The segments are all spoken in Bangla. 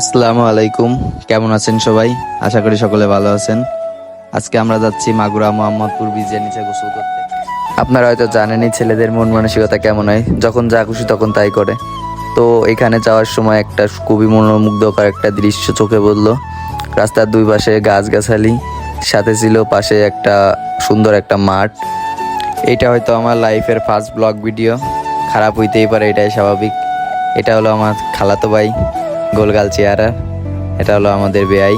আসসালামু আলাইকুম। কেমন আছেন সবাই? আশা করি সকলে ভালো আছেন। আজকে আমরা যাচ্ছি মাগুরা মোহাম্মদপুর ব্রিজের নিচে গোসল করতে। আপনারা হয়তো জানেনই, ছেলেদের মন মানসিকতা কেমন হয়। যখন যা খুশি তখন তাই করে। তো এখানে যাওয়ার সময় একটা খুবই মনোমুগ্ধকর একটা দৃশ্য চোখে পড়ল। রাস্তার দুই পাশে গাছগাছালি, সাথে ছিল পাশে একটা সুন্দর একটা মাঠ। এটা হয়তো আমার লাইফের ফার্স্ট ব্লগ ভিডিও খারাপ হইতেই পারে, এটাই স্বাভাবিক। এটা হলো আমার খালাতো ভাই। গোলগাল চেয়ারার এটা হলো আমাদের বেয়াই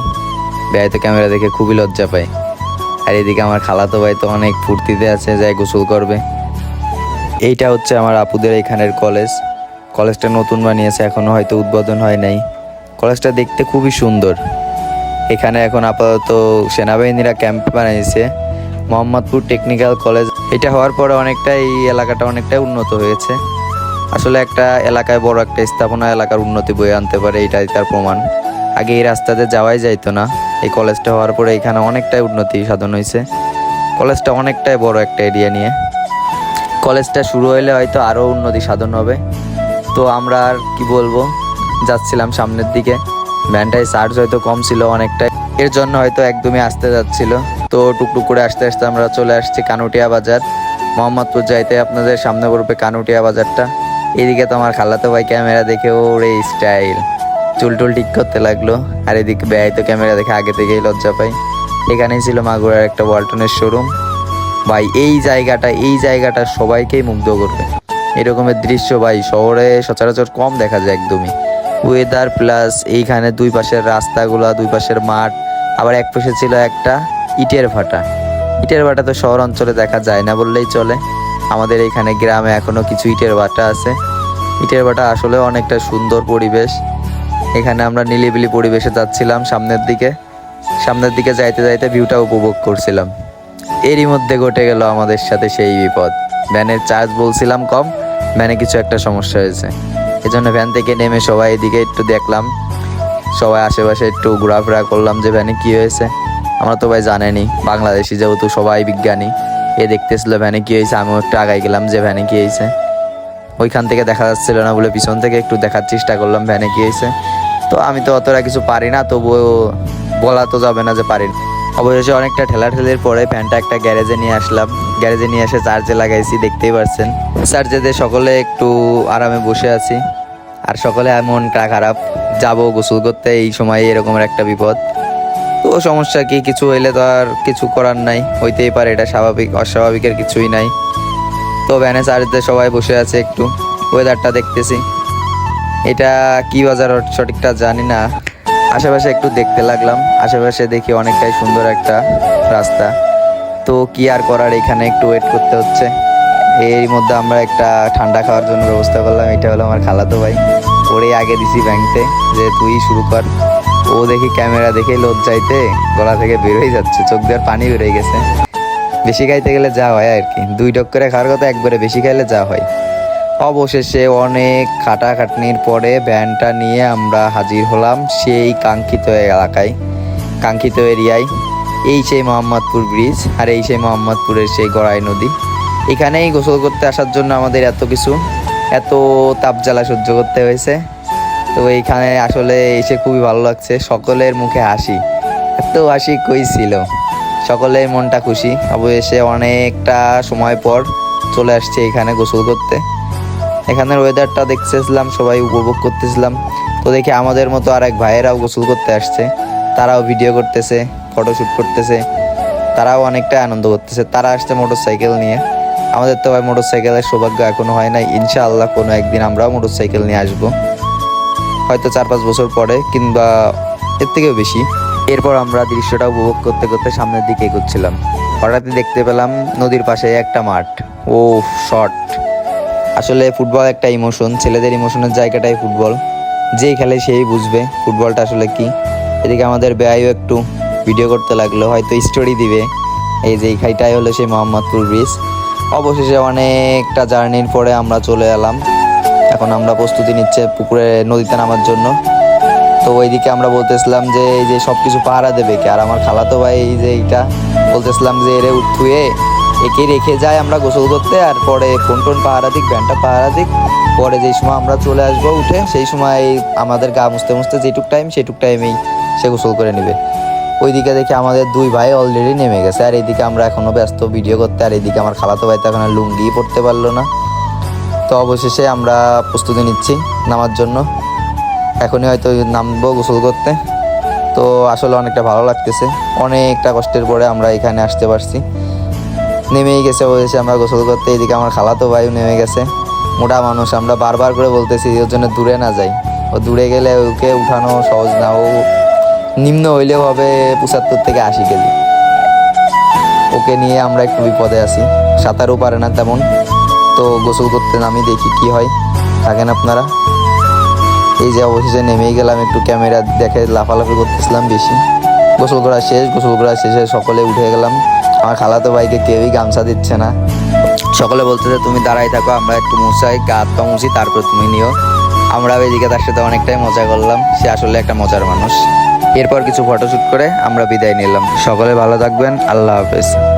বেয়াই তো ক্যামেরা দেখে খুবই লজ্জা পায়। আর এদিকে আমার খালাতো ভাই তো অনেক ফুর্তিতে আছে যাই গোসল করবে। এইটা হচ্ছে আমার আপুদের এখানের কলেজ। কলেজটা নতুন বানিয়েছে এখনও হয়তো উদ্বোধন হয় নাই। কলেজটা দেখতে খুবই সুন্দর। এখানে এখন আপাতত সেনাবাহিনীরা ক্যাম্প বানিয়েছে মোহাম্মদপুর টেকনিক্যাল কলেজ। এটা হওয়ার পরে অনেকটাই এই এলাকাটা অনেকটাই উন্নত হয়েছে। আসলে একটা এলাকায় বড় একটা স্থাপনা এলাকার উন্নতি বয়ে আনতে পারে, এটাই তার প্রমাণ। আগে এই রাস্তাতে যাওয়াই যাইতো না। এই কলেজটা হওয়ার পরে এখানে অনেকটাই উন্নতি সাধন হয়েছে। কলেজটা অনেকটাই বড় একটা এরিয়া নিয়ে। কলেজটা শুরু হলে হয়তো আরও উন্নতি সাধন হবে। তো আমরা আর কি বলব? যাচ্ছিলাম সামনের দিকে। ভ্যানটায় চার্জ হয়তো কম ছিল অনেকটাই। এর জন্য হয়তো একদমই আসতে যাচ্ছিল। তো টুকটুক করে আসতে আসতে আমরা চলে আসছি কানুটিয়া বাজার। মোহাম্মদপুর যাইতে আপনাদের সামনে পড়বে কানুটিয়া বাজারটা। এদিকে তো আমার খালাতো ভাই ক্যামেরা দেখে ওরে স্টাইল চুল টুল ঠিক করতে লাগল। আর এদিকে ব্যয় তো ক্যামেরা দেখে আগে থেকেই লজ্জা পাই। এখানেই ছিল মাগুরার একটা ওয়ালটনের শোরুম ভাই, এই জায়গাটা এই জায়গাটা সবাইকেই মুগ্ধ করবে। এরকমের দৃশ্য ভাই, শহরে সচরাচর কম দেখা যায় একদমই। ওয়েদার প্লাস এইখানে দুই পাশের রাস্তাগুলা, দুই পাশের মাঠ, আবার এক পাশে ছিল একটা ইটের ভাটা। ইটের ভাটা তো শহর অঞ্চলে দেখা যায় না বললেই চলে। আমাদের এখানে গ্রামে এখনও কিছু ইটের বাটা আছে। ইটের বাটা আসলে অনেকটা সুন্দর পরিবেশ। এখানে আমরা নিলিবিলি পরিবেশে যাচ্ছিলাম সামনের দিকে। সামনের দিকে যাইতে যাইতে ভিউটা উপভোগ করছিলাম। এরই মধ্যে ঘটে গেল আমাদের সাথে সেই বিপদ। ভ্যানের চার্জ বলছিলাম কম, ভ্যানে কিছু একটা সমস্যা হয়েছে। এজন্য ভ্যান থেকে নেমে সবাই এদিকে একটু দেখলাম। সবাই আশেপাশে একটু ঘোরাফেরা করলাম যে ভ্যানে কি হয়েছে। আমরা তো ভাই জানেনি, বাংলাদেশি যেহেতু সবাই বিজ্ঞানী। এ দেখতেছিল ভ্যানে কি হয়েছে? আমিও একটু আগাই গেলাম যে ভ্যানে কি হয়েছে। ওইখান থেকে দেখা যাচ্ছিল না বলে পিছন থেকে একটু দেখার চেষ্টা করলাম ভ্যানে কি হয়েছে। তো আমি তো অতটা কিছু পারি না, তবুও বলা তো যাবে না যে পারি না। অবশেষে অনেকটা ঠেলা ঠেলের পরে ফ্যানটা একটা গ্যারেজে নিয়ে আসলাম। গ্যারেজে নিয়ে এসে চার্জে লাগাইছি, দেখতেই পারছেন। চার্জে দিয়ে সকলে একটু আরামে বসে আছি। আর সকলে এমন খারাপ, যাব গোসল করতে, এই সময় এরকমের একটা বিপদ। তো সমস্যা কি? কিছু হইলে তো আর কিছু করার নাই। হইতেই পারে, এটা স্বাভাবিক অস্বাভাবিকের কিছুই নাই। তো ভ্যানে চার্জে সবাই বসে আছে একটু। ওয়েদারটা দেখতেছি। এটা কি বাজার সঠিকটা জানি না। আশেপাশে একটু দেখতে লাগলাম। আশেপাশে দেখি অনেকটাই সুন্দর একটা রাস্তা। তো কি আর করার, এখানে একটু ওয়েট করতে হচ্ছে। এর মধ্যে আমরা একটা ঠান্ডা খাওয়ার জন্য ব্যবস্থা করলাম। এটা হলো আমার খালাতো ভাই। ওরে আগে দিছি ব্যাংকতে যে তুই শুরু কর। ও দেখি ক্যামেরা দেখে লজ্জাইতে গলা থেকে বেরোই যাচ্ছে, চোখ দিয়ে পানি বেরোয় গেছে। বেশি খাইতে গেলে যা হয় আর কি। দুই টক করে খাওয়ার কথা, একবারে বেশি খাইলে যা হয়। অবশেষে অনেক খাটাখাটনির পরে ভ্যানটা নিয়ে আমরা হাজির হলাম সেই কাঙ্ক্ষিত এলাকায়, কাঙ্ক্ষিত এরিয়ায়। এই সেই মোহাম্মদপুর ব্রিজ আর এই সেই মোহাম্মদপুরের সেই গড়াই নদী। এখানেই গোসল করতে আসার জন্য আমাদের এত কিছু, এত তাপ জ্বালা সহ্য করতে হয়েছে। তো এইখানে আসলে এসে খুবই ভালো লাগছে। সকলের মুখে হাসি। এত হাসি কই ছিল? সকলের মনটা খুশি। অবশেষে অনেকটা সময় পর চলে আসছে এখানে গোসল করতে। এখানের ওয়েদারটা দেখতেছিলাম, সবাই উপভোগ করতেছিলাম। তো দেখি আমাদের মতো আর এক ভাইয়েরাও গোসল করতে আসছে। তারাও ভিডিও করতেছে ফটোশ্যুট করতেছে। তারাও অনেকটা আনন্দ করতেছে। তারা আসছে মোটর সাইকেল নিয়ে। আমাদের তো ভাই মোটর সাইকেলের সৌভাগ্য এখনও হয় না ইনশাআল্লাহ কোনো একদিন আমরাও মোটর সাইকেল নিয়ে আসব। হয়তো চার পাঁচ বছর পরে কিংবা এর থেকেও বেশি। এরপর আমরা দৃশ্যটা উপভোগ করতে করতে সামনের দিকে এগোচ্ছিলাম। হঠাৎই দেখতে পেলাম নদীর পাশে একটা মাঠ। ও শর্ট আসলে ফুটবল একটা ইমোশন। ছেলেদের ইমোশনের জায়গাটাই ফুটবল। যেই খেলে সেই বুঝবে ফুটবলটা আসলে কি। এদিকে আমাদের ব্যয়ও একটু ভিডিও করতে লাগল, হয়তো স্টোরি দিবে। এই যে এইখানটাই হলো সেই মোহাম্মদপুর ব্রিজ অবশেষে অনেকটা জার্নির পরে আমরা চলে এলাম। এখন আমরা প্রস্তুতি নিচ্ছে পুকুরে নদীতে নামার জন্য। তো ওইদিকে আমরা বলতেছিলাম যে, এই যে সব কিছু পাহারা দেবে কে? আর আমার খালাতো ভাই এই যে এইটা বলতেছিলাম যে, এরে উঠুয়ে একে রেখে যায় আমরা গোসল করতে, আর পরে ফোন টোন পাহারা দিক, ব্যানটা পাহারা দিক। পরে যেই সময় আমরা চলে আসব উঠে, সেই সময় আমাদের গা মুছতে মুছতে যেটুক টাইম সেটুক টাইমেই সে গোসল করে নেবে। ওইদিকে দেখি আমাদের দুই ভাই অলরেডি নেমে গেছে, আর এইদিকে আমরা এখনও ব্যস্ত ভিডিও করতে, আর এইদিকে আমার খালাতো ভাই তো এখন আর লুঙ্গি পড়তে পারল না। তো অবশেষে আমরা প্রস্তুতি নিচ্ছি নামার জন্য। এখনই হয়তো নামবো গোসল করতে। তো আসলে অনেকটা ভালো লাগতেছে। অনেকটা কষ্টের পরে আমরা এখানে আসতে পারছি। নেমেই গেছে অবশেষে আমরা গোসল করতে। এদিকে আমার খালাতো ভাইও নেমে গেছে। মোটা মানুষ, আমরা বারবার করে বলতেছি ওর জন্য দূরে না যাই। ও দূরে গেলে ওকে উঠানো সহজ না। ও নিম্ন হইলেও হবে পঁচাত্তর থেকে আশি কেজি। ওকে নিয়ে আমরা একটু বিপদে আছি। সাঁতারও পারে না তেমন। তো গোসল করতে নামি দেখি কি হয়। থাকেন আপনারা? এই যে অবশেষে নেমেই গেলাম, একটু ক্যামেরা দেখে লাফালাফি করতেছিলাম বেশি। গোসল করা শেষ, গোসল করা শেষে সকলে উঠে গেলাম। আমার খালাতো ভাইকে কেউই গামছা দিচ্ছে না। সকলে বলতেছে, তুমি দাঁড়াই থাকো, আমরা একটু মুছাই, গা হাত মুছি, তারপর তুমি নিও। আমরা এদিকে তার সাথে অনেকটাই মজা করলাম। সে আসলে একটা মজার মানুষ। এরপর কিছু ফটোশ্যুট করে আমরা বিদায় নিলাম। সকলে ভালো থাকবেন, আল্লাহ হাফেজ।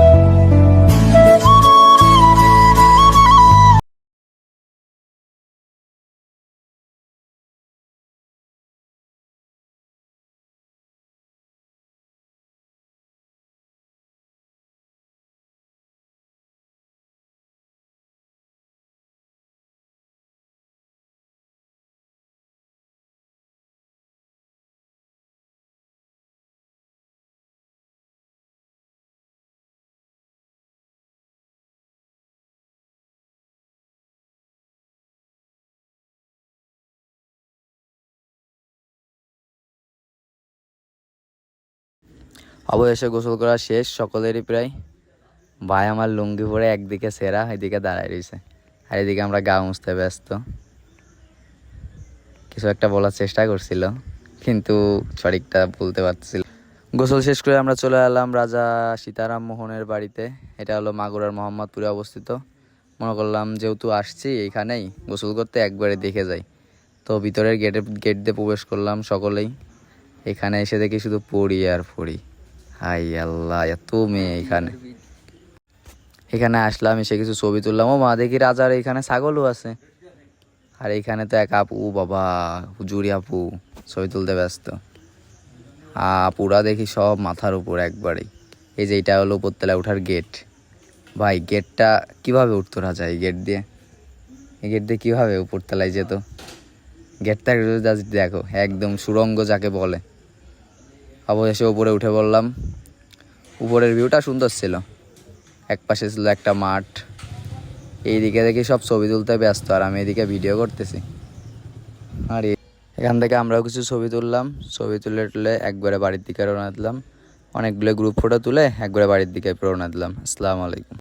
অবশেষে গোসল করা শেষ, সকলেরই প্রায় ভাই আমার লুঙ্গি পরে একদিকে সেরা, এদিকে দাঁড়ায় রয়েছে। আর এদিকে আমরা গা মুছতে ব্যস্ত। কিছু একটা বলার চেষ্টা করছিল, কিন্তু সঠিকটা বলতে পারছিল গোসল শেষ করে আমরা চলে এলাম রাজা সীতারাম মোহনের বাড়িতে। এটা হলো মাগুরার মোহাম্মদপুরে অবস্থিত। মনে করলাম যেহেতু আসছি এইখানেই গোসল করতে একবারে দেখে যাই। তো ভিতরের গেটে, গেট দিয়ে প্রবেশ করলাম সকলেই। এখানে এসে দেখি শুধু পড়ি আর পড়ি। হাই আল্লাহ এত মেয়ে এখানে। এখানে আসলাম, এসে কিছু ছবি তুললাম। ও মা, দেখি রাজার এখানে ছাগলও আছে। আর এখানে তো এক আপু, বাবা, হুজুরি আপু, ছবি তুলতে ব্যস্ত। আপুরা দেখি সব মাথার উপর একবারেই। এই যে এটা হলো উপরতলা ওঠার গেট ভাই গেটটা কীভাবে উঠতো রাজা, এই গেট দিয়ে? এই গেট দিয়ে কীভাবে উপরতলায় যেত? গেটটা একটু দেখো, একদম সুরঙ্গ যাকে বলে। অবশেষে উপরে উঠে পড়লাম উপরের ভিউটা সুন্দর ছিল। এক পাশে ছিল একটা মাঠ। এইদিকে দেখি সব ছবি তুলতে ব্যস্ত, আর আমি এদিকে ভিডিও করতেছি। আর এখান থেকে আমরাও কিছু ছবি তুললাম। ছবি তুলে তুলে একবারে বাড়ির দিকে রওনা দিলাম। অনেকগুলো গ্রুপ ফটো তুলে একবারে বাড়ির দিকে রওনা দিলাম। আসসালামু আলাইকুম।